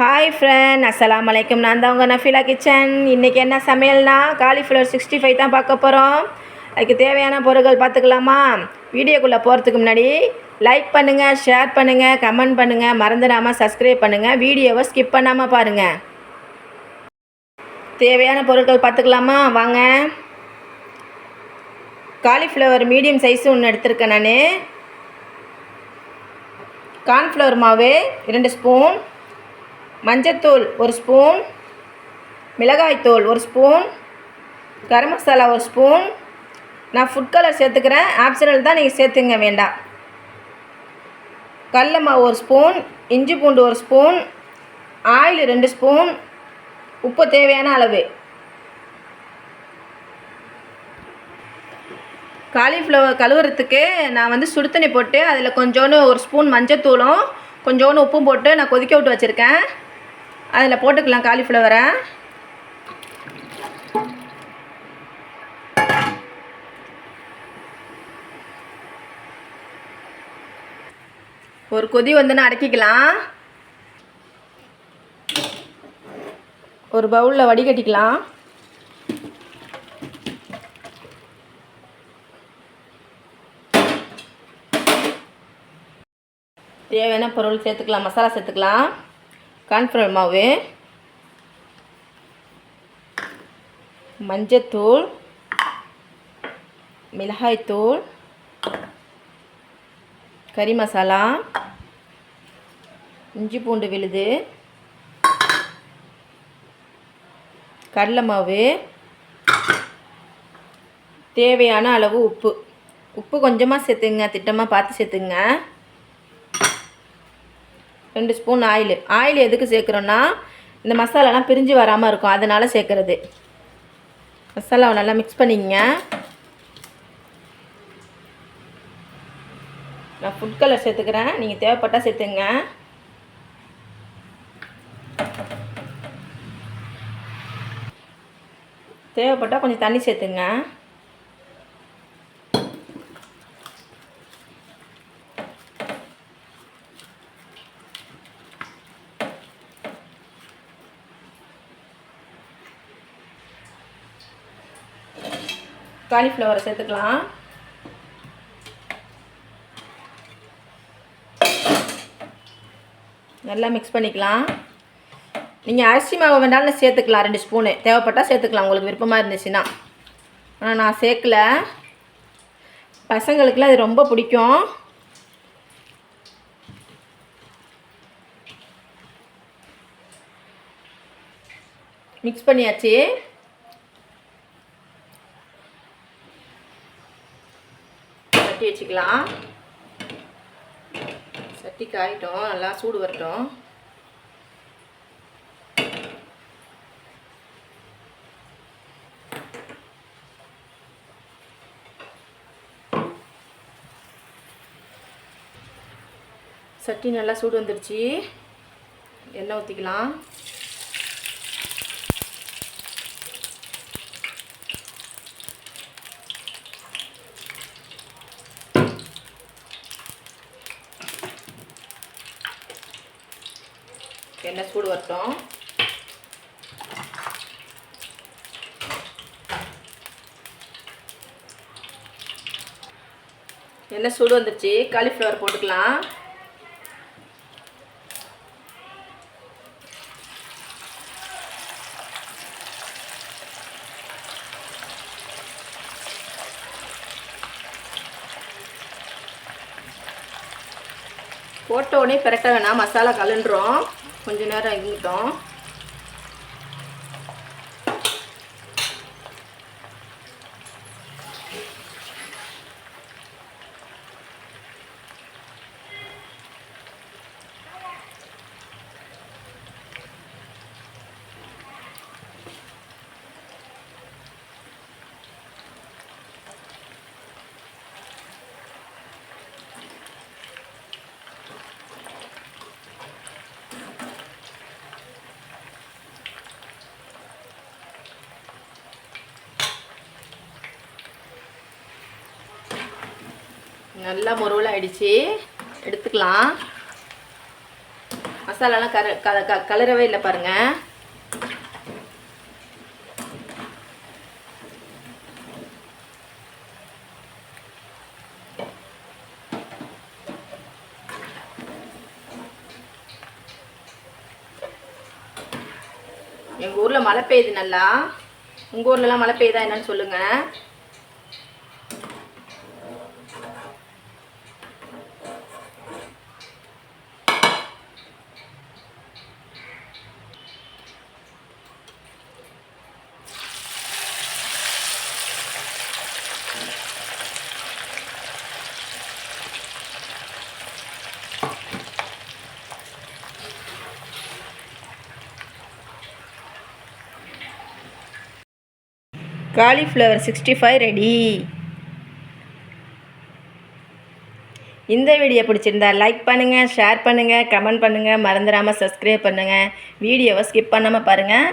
Hi friend அஸ்லாம் வலைக்கம் நான் தான் உங்கள் நஃபீலா கிச்சன். இன்றைக்கி என்ன சமையல்னா? காலிஃப்ளவர் சிக்ஸ்டி ஃபைவ் தான் பார்க்க போகிறோம் அதுக்கு தேவையான பொருட்கள் பார்த்துக்கலாமா? வீடியோக்குள்ளே போகிறதுக்கு முன்னாடி லைக் பண்ணுங்கள் ஷேர் பண்ணுங்கள் கமெண்ட் பண்ணுங்கள் மறந்துடாமல் சப்ஸ்கிரைப் பண்ணுங்கள் வீடியோவை ஸ்கிப் பண்ணாமல் பாருங்கள் தேவையான பொருட்கள் பார்த்துக்கலாமா? வாங்க. காலிஃப்ளவர் மீடியம் சைஸு ஒன்று எடுத்திருக்கேன் நான். கார்ன்ஃப்ளவர் மாவு இரண்டு ஸ்பூன் மஞ்சத்தூள் ஒரு ஸ்பூன் மிளகாய்த்தூள் ஒரு ஸ்பூன் கரம் மசாலா ஒரு ஸ்பூன். நான் ஃபுட் கலர் சேர்த்துக்கிறேன். ஆப்ஷனல் தான் நீங்கள் சேர்த்துங்க வேண்டாம். கடல மாவு ஒரு ஸ்பூன் இஞ்சி பூண்டு ஒரு ஸ்பூன் ஆயில் ரெண்டு ஸ்பூன் உப்பு தேவையான அளவு. காலிஃப்ளவர் கழுவுறதுக்கு நான் வந்து சுடுத்தண்ணி போட்டு அதில் கொஞ்சோன்னு ஒரு ஸ்பூன் மஞ்சத்தூளும் கொஞ்சோன்னு உப்பும் போட்டு நான் கொதிக்க விட்டு வச்சுருக்கேன். அதில் போட்டுக்கலாம் காலிஃப்ளவரை. ஒரு கொதி வந்துன்னு அடக்கிக்கலாம். ஒரு பவுலில் வடிகட்டிக்கலாம். தேவையான பொருள் சேர்த்துக்கலாம் மசாலா சேர்த்துக்கலாம். கார்ன்ஃப்ளவர் மாவு மஞ்சத்தூள் மிளகாய்த்தூள் கறி மசாலா இஞ்சி பூண்டு விழுது கடலை மாவு தேவையான அளவு உப்பு. உப்பு கொஞ்சமாக சேர்த்துங்க திட்டமாக பார்த்து சேர்த்துங்க. ரெண்டு ஸ்பூன் ஆயில். ஆயில் எதுக்கு சேர்க்குறோன்னா இந்த மசாலாலாம் பிரிஞ்சு வராமல் இருக்கும். அதனால் சேர்க்குறது. மசாலாவை நல்லா மிக்ஸ் பண்ணிக்கங்க. நான் ஃபுட் கலர் சேர்த்துக்கிறேன். நீங்கள் தேவைப்பட்டால் சேர்த்துங்க. தேவைப்பட்டால் கொஞ்சம் தண்ணி சேர்த்துங்க. காலிஃப்ளவரை சேர்த்துக்கலாம். நல்லா மிக்ஸ் பண்ணிக்கலாம். நீங்கள் அரிசி மாவு வேண்டாலும் சேர்த்துக்கலாம் ரெண்டு ஸ்பூனு தேவைப்பட்டால் சேர்த்துக்கலாம் உங்களுக்கு விருப்பமாக இருந்துச்சுன்னா. ஆனால் நான் சேர்க்கல. பசங்களுக்குலாம் இது ரொம்ப பிடிக்கும். மிக்ஸ் பண்ணியாச்சு. சட்டி வச்சுக்கலாம் சட்டி காயிட்டோம் நல்லா சூடு வரட்டும். சட்டி நல்லா சூடு வந்துடுச்சு. எண்ணெய் ஊற்றிக்கலாம் எண்ணெய் சூடு வரட்டும். எண்ணெய் சூடு வந்துடுச்சு காலிஃப்ளவர் போட்டுக்கலாம். போட்ட உடனே பிரட்ட வேணாம். மசாலா கலண்டுரும் கொஞ்ச நேரம் இருந்துட்டோம் நல்லா முருவல் ஆயிடுச்சு எடுத்துக்கலாம். மசாலாலாம் கர கல க கலரவே இல்லை பாருங்கள் எங்கள் ஊரில் மழை பெய்யுது நல்லா. உங்கள் ஊர்லலாம் மழை பெய்யுதா என்னன்னு சொல்லுங்கள் காலிஃப்ளவர் சிக்ஸ்டி ஃபைவ் ரெடி. இந்த வீடியோ பிடிச்சிருந்தா லைக் பண்ணுங்கள் ஷேர் பண்ணுங்கள் கமெண்ட் பண்ணுங்கள் மறந்துடாமல் சப்ஸ்கிரைப் பண்ணுங்கள் வீடியோவை ஸ்கிப் பண்ணாமல் பாருங்கள்